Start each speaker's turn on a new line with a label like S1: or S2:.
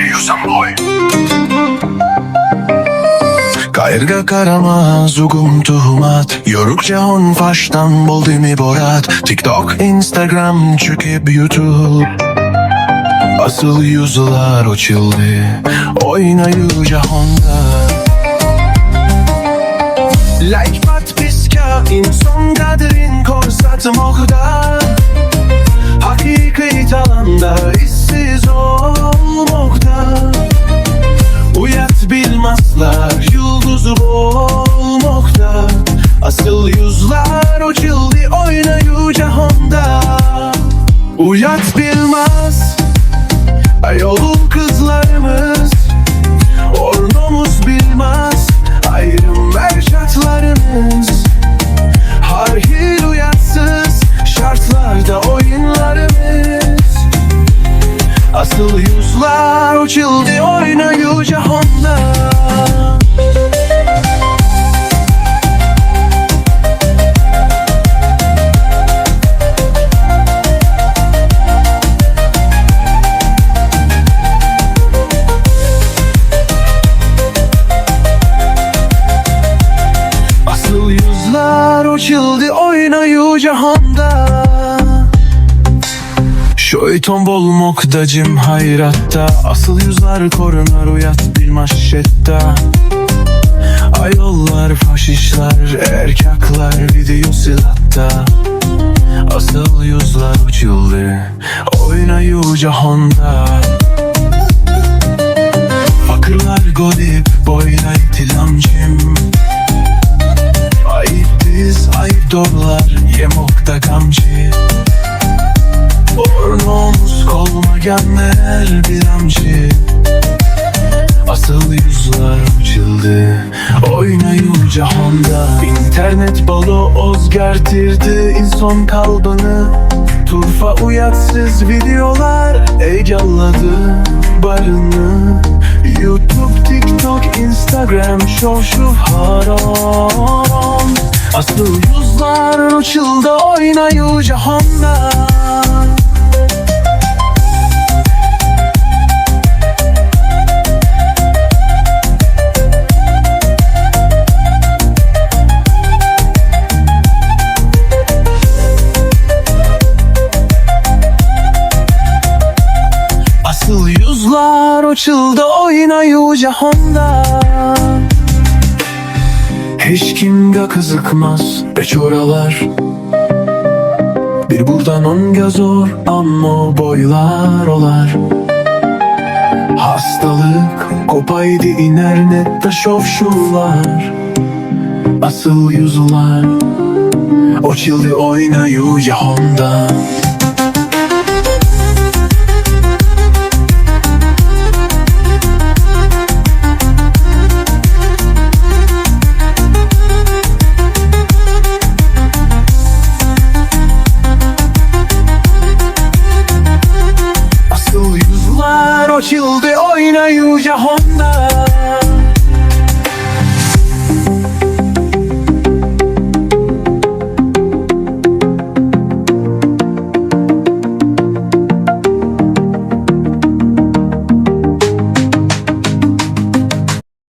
S1: Geliyorsan boy. Kaerga karama zugum tuhumat Yorukça on faştan bol demi borat. TikTok, Instagram çöküp YouTube. Asıl yüzler uçildi Oynayıca Honda Like pat piska in son kadrin korsat mohda yıldızı olmokta Asıl yüzler açıldı oynayu cahanda. Uyat bilmez Ayol kızlarımız Ornomuz bilmez Ayrım ver şartlarımız Harhil uyatsız Şartlarda oyunlarımız. Asıl yüzler uçildi oynayu cahanda oynayu cahanda Şeytan bolmokda cim hayratta Asıl yüzler korunar uyat bilmez şetta Ayollar faşistler erkekler video silatta. Asıl yüzler uçildi oynayu cahanda. Fakırlar godip dorlar yemokta kamçı Ornomuz kolmaganlar bir amcı? Asıl yüzler açıldı Oynayu cahanda İnternet balı özgertirdi insan kalbini Turfa uyatsız videolar egalladı barını. YouTube, TikTok, Instagram, şov şuv haram. Asıl yüzler açıldı oynayu cahanda Asıl yüzler açıldı oynayu cahanda Hiç kimga kızıkmaz beç oralar Bir buradan onga zor ama boylar olar. Hastalık kopaydı internette şov şuvlar Asıl yüzler Açıldı oynayu cahanda açıldı oynayınca Honda.